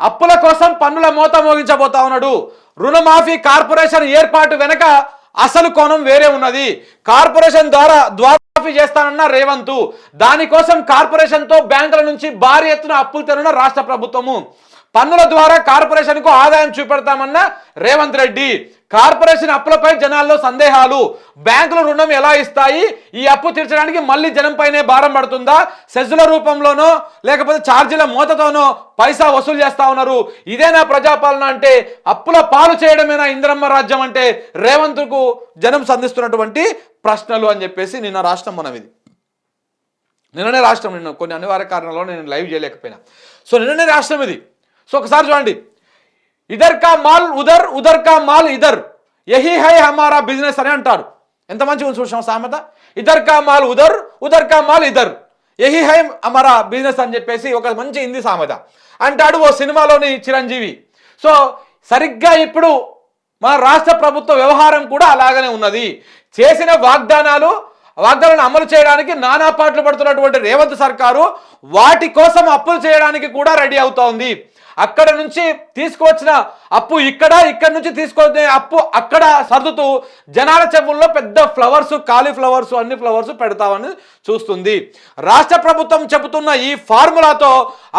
అప్పుల కోసం పన్నుల మోత మోగించబోతా ఉన్నాడు. రుణమాఫీ కార్పొరేషన్ ఏర్పాటు వెనక అసలు కోణం వేరే ఉన్నది. కార్పొరేషన్ ద్వారా ద్వారాఫీ చేస్తానన్న రేవంత్. దానికోసం కార్పొరేషన్తో బ్యాంకుల నుంచి భారీ ఎత్తున అప్పులు తెరున్న రాష్ట్ర ప్రభుత్వము. పన్నుల ద్వారా కార్పొరేషన్కు ఆదాయం చూపెడతామన్న రేవంత్ రెడ్డి. కార్పొరేషన్ అప్పులపై జనాల్లో సందేహాలు. బ్యాంకులు రుణం ఎలా ఇస్తాయి? ఈ అప్పు తీర్చడానికి మళ్ళీ జనంపైనే భారం పడుతుందా? సెజ్ల రూపంలోనో లేకపోతే ఛార్జీల మూతతోనో పైసా వసూలు చేస్తా ఉన్నారు. ఇదేనా ప్రజాపాలన అంటే అప్పుల పాలు చేయడమేనా ఇంద్రమ్మ రాజ్యం అంటే? రేవంత్కు జనం సంధిస్తున్నటువంటి ప్రశ్నలు అని చెప్పేసి నిన్న రాష్ట్రం మనం ఇది నిన్ననే రాష్ట్రం నిన్న కొన్ని అనివార్య కారణాల్లో నేను లైవ్ చేయలేకపోయినా. సో నిన్ననే రాష్ట్రం ఇది. సో ఒకసారి చూడండి. ఇదర్ కా మాల్ ఉదర్ ఉదర్ కా మాల్ ఇదర్. యహీ హై హమారా బిజినెస్ అని అంటారు. ఎంత మంచిగా చూసాం సామెత? ఇదర్ కా మాల్ ఉదర్ ఉదర్ కా మాల్ ఇదర్. యహీ హై హమారా బిజినెస్ అని చెప్పేసి ఒక మంచి హిందీ సామెత. అంటాడు ఓ సినిమాలోని చిరంజీవి. సో సరిగ్గా ఇప్పుడు మన రాష్ట్ర ప్రభుత్వ వ్యవహారం కూడా అలాగనే ఉన్నది. చేసిన వాగ్దానాలు వాగ్దానాలను అమలు చేయడానికి నానా పాటలు పడుతున్నటువంటి రేవంత్ సర్కారు వాటి కోసం అప్పులు చేయడానికి కూడా రెడీ అవుతోంది. అక్కడ నుంచి తీసుకువచ్చిన అప్పు ఇక్కడ ఇక్కడ నుంచి తీసుకొచ్చే అప్పు అక్కడ సర్దుతూ జనాల చెవుల్లో పెద్ద ఫ్లవర్స్ కాలీఫ్లవర్స్ అన్ని ఫ్లవర్స్ పెడతామని చూస్తుంది. రాష్ట్ర ప్రభుత్వం చెబుతున్న ఈ ఫార్ములాతో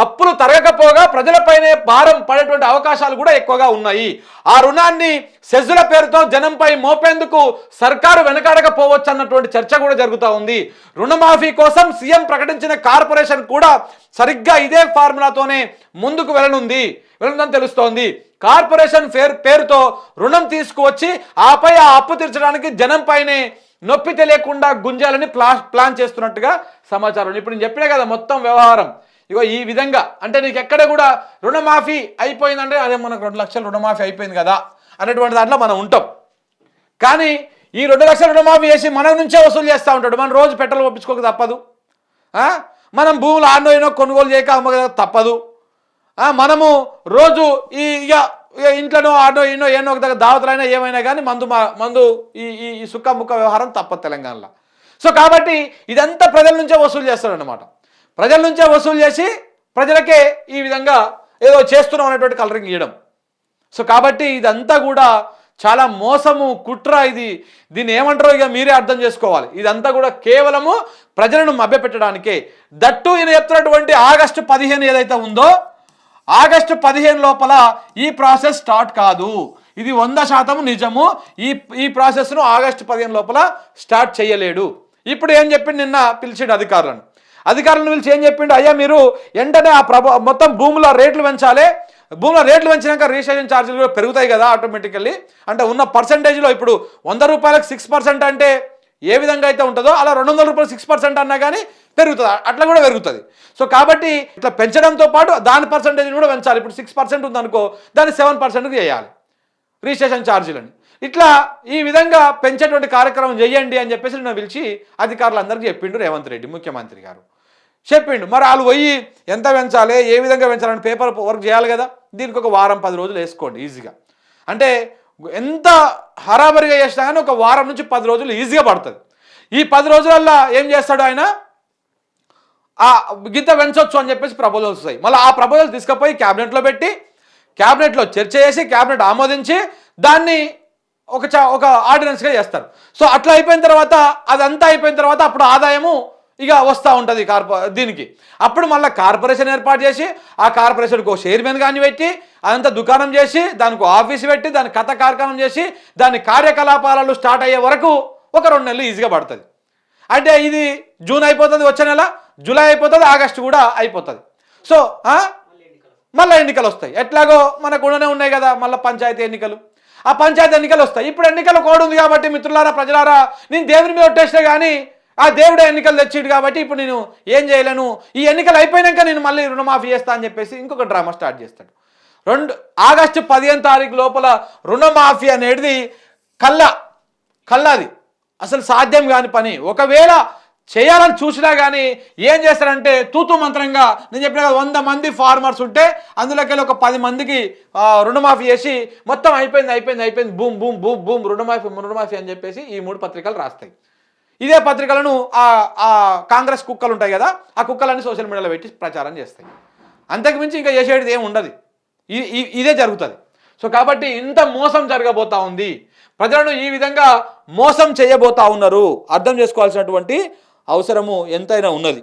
అప్పులు తరగకపోగా ప్రజలపైనే భారం పడేటువంటి అవకాశాలు కూడా ఎక్కువగా ఉన్నాయి. ఆ రుణాన్ని సెజ్జుల పేరుతో జనంపై మోపేందుకు సర్కారు వెనకాడకపోవచ్చు అన్నటువంటి చర్చ కూడా జరుగుతూ ఉంది. రుణమాఫీ కోసం సీఎం ప్రకటించిన కార్పొరేషన్ కూడా సరిగ్గా ఇదే ఫార్ములాతోనే ముందుకు వెళ్ళనుంది. వెళ్ళనుందని తెలుస్తోంది. కార్పొరేషన్ పేరు పేరుతో రుణం తీసుకువచ్చి ఆపై ఆ అప్పు తీర్చడానికి జనం పైనే నొప్పి తెలియకుండా గుంజాలని ప్లా ప్లాన్ చేస్తున్నట్టుగా సమాచారం. ఇప్పుడు నేను చెప్పినా కదా మొత్తం వ్యవహారం. ఇగో ఈ విధంగా. అంటే నీకు ఎక్కడ కూడా రుణమాఫీ అయిపోయిందంటే అదే మనకు రెండు లక్షలు రుణమాఫీ అయిపోయింది కదా అనేటువంటి దాంట్లో మనం ఉంటాం. కానీ ఈ రెండు లక్షల రుణమాఫీ చేసి మన నుంచే వసూలు చేస్తూ ఉంటాడు. మనం రోజు పెట్రోల్ ఒప్పించుకోక తప్పదు. మనం భూములు ఆడనో కొనుగోలు చేయక అమ్మక తప్పదు. మనము రోజు ఈ ఇక ఇక ఇంట్లోనో ఆడో ఎన్నో ఏనో ఒక దగ్గర దావతలైనా ఏమైనా కానీ మందు మా- మందు ఈ ఈ సుక్క ముక్క వ్యవహారం తప్ప తెలంగాణలో. సో కాబట్టి ఇదంతా ప్రజల నుంచే వసూలు చేస్తాడనమాట ప్రజల నుంచే వసూలు చేసి ప్రజలకే ఈ విధంగా ఏదో చేస్తున్నాం అనేటువంటి కలరింగ్ ఇవ్వడం సో కాబట్టి ఇదంతా కూడా చాలా మోసము కుట్ర ఇది. దీన్ని ఏమంటారో ఇక మీరే అర్థం చేసుకోవాలి. ఇదంతా కూడా కేవలము ప్రజలను మభ్యపెట్టడానికే. దట్టు ఈయన చెప్తున్నటువంటి ఆగస్టు పదిహేను ఏదైతే ఉందో ఆగస్టు పదిహేను లోపల ఈ ప్రాసెస్ స్టార్ట్ కాదు. ఇది వంద శాతం నిజము. ఈ ఈ ప్రాసెస్ను ఆగస్టు పదిహేను లోపల స్టార్ట్ చేయలేడు. ఇప్పుడు ఏం చెప్పిండు నిన్న పిలిచిండు అధికారులను? అధికారులను పిలిచి ఏం చెప్పిండు? అయ్యా మీరు వెంటనే ఆ ప్రభు మొత్తం భూముల రేట్లు పెంచాలి. భూముల రేట్లు పెంచినాక రిజిస్ట్రేషన్ ఛార్జీలు కూడా పెరుగుతాయి కదా ఆటోమేటికల్లీ. అంటే ఉన్న పర్సంటేజ్లో ఇప్పుడు వంద రూపాయలకు సిక్స్ పర్సెంట్ అంటే ఏ విధంగా అయితే ఉంటుందో అలా రెండు వందల రూపాయలు సిక్స్ పర్సెంట్ అన్నా కానీ పెరుగుతుంది. అట్లా కూడా పెరుగుతుంది. సో కాబట్టి ఇట్లా పెంచడంతో పాటు దాని పర్సంటేజ్ కూడా పెంచాలి. ఇప్పుడు సిక్స్ పర్సెంట్ ఉందనుకో దాన్ని సెవెన్ పర్సెంట్కి చేయాలి. రిజిస్ట్రేషన్ ఛార్జీలని. ఇట్లా ఈ విధంగా పెంచేటువంటి కార్యక్రమం చేయండి అని చెప్పేసి నేను పిలిచి అధికారులందరికీ చెప్పిండు రేవంత్ రెడ్డి ముఖ్యమంత్రి గారు. చెప్పిండు. మరి వాళ్ళు పోయి ఎంత పెంచాలి ఏ విధంగా పెంచాలని పేపర్ వర్క్ చేయాలి కదా? దీనికి ఒక వారం పది రోజులు వేసుకోండి ఈజీగా అంటే ఎంత హరాబరిగా చేసినా కానీ ఒక వారం నుంచి పది రోజులు ఈజీగా పడుతుంది. ఈ పది రోజులల్లో ఏం చేస్తాడు ఆయన? ఆ గీత వెంచవచ్చు అని చెప్పేసి ప్రపోజల్స్ వస్తాయి. మళ్ళీ ఆ ప్రపోజల్ తీసుకుపోయి క్యాబినెట్లో పెట్టి క్యాబినెట్లో చర్చ చేసి క్యాబినెట్ ఆమోదించి దాన్ని ఒక చ ఒక ఆర్డినెన్స్గా చేస్తారు. సో అట్లా అయిపోయిన తర్వాత అదంతా అయిపోయిన తర్వాత అప్పుడు ఆదాయము ఇక వస్తూ ఉంటుంది కార్పొ దీనికి. అప్పుడు మళ్ళీ కార్పొరేషన్ ఏర్పాటు చేసి ఆ కార్పొరేషన్కి ఒక చైర్మన్ కానీ పెట్టి అదంతా దుకాణం చేసి దానికి ఆఫీస్ పెట్టి దాని కథ కార్యక్రమం చేసి దాని కార్యకలాపాలు స్టార్ట్ అయ్యే వరకు ఒక రెండు నెలలు ఈజీగా పడుతుంది. అంటే ఇది జూన్ అయిపోతుంది వచ్చే నెల జూలై అయిపోతుంది ఆగస్టు కూడా అయిపోతుంది. సో మళ్ళీ ఎన్నికలు వస్తాయి. ఎట్లాగో మనకు ఉండనే ఉన్నాయి కదా మళ్ళీ పంచాయతీ ఎన్నికలు. ఆ పంచాయతీ ఎన్నికలు వస్తాయి. ఇప్పుడు ఎన్నికల కోడ్ ఉంది కాబట్టి మిత్రులారా ప్రజలారా నేను దేవుని మీద ఒట్టేస్తే కానీ ఆ దేవుడే ఎన్నికలు తెచ్చిడు కాబట్టి ఇప్పుడు నేను ఏం చేయలేను. ఈ ఎన్నికలు అయిపోయినాక నేను మళ్ళీ రుణమాఫీ చేస్తా అని చెప్పేసి ఇంకొక డ్రామా స్టార్ట్ చేస్తాడు. రెండు ఆగస్టు పదిహేను తారీఖు లోపల రుణమాఫీ అనేది కళ్ళ కళ్ళది. అసలు సాధ్యం కాని పని. ఒకవేళ చేయాలని చూసినా కానీ ఏం చేస్తారంటే తూతు మంత్రంగా నేను చెప్పిన కదా వంద మంది ఫార్మర్స్ ఉంటే అందులోకి ఒక పది మందికి రుణమాఫీ చేసి మొత్తం అయిపోయింది అయిపోయింది అయిపోయింది. బూమ్ బూమ్ బూమ్ బూమ్ రుణమాఫీ రుణమాఫీ అని చెప్పేసి ఈ మూడు పత్రికలు రాస్తాయి. ఇదే పత్రికలను ఆ కాంగ్రెస్ కుక్కలు ఉంటాయి కదా ఆ కుక్కలన్నీ సోషల్ మీడియాలో పెట్టి ప్రచారం చేస్తాయి. అంతకు మించి ఇంకా చేసేది ఏమి ఉండదు. ఇదే జరుగుతుంది. సో కాబట్టి ఇంత మోసం జరగబోతా ఉంది. ప్రజలను ఈ విధంగా మోసం చేయబోతా ఉన్నారు. అర్థం చేసుకోవాల్సినటువంటి అవసరము ఎంతైనా ఉన్నది.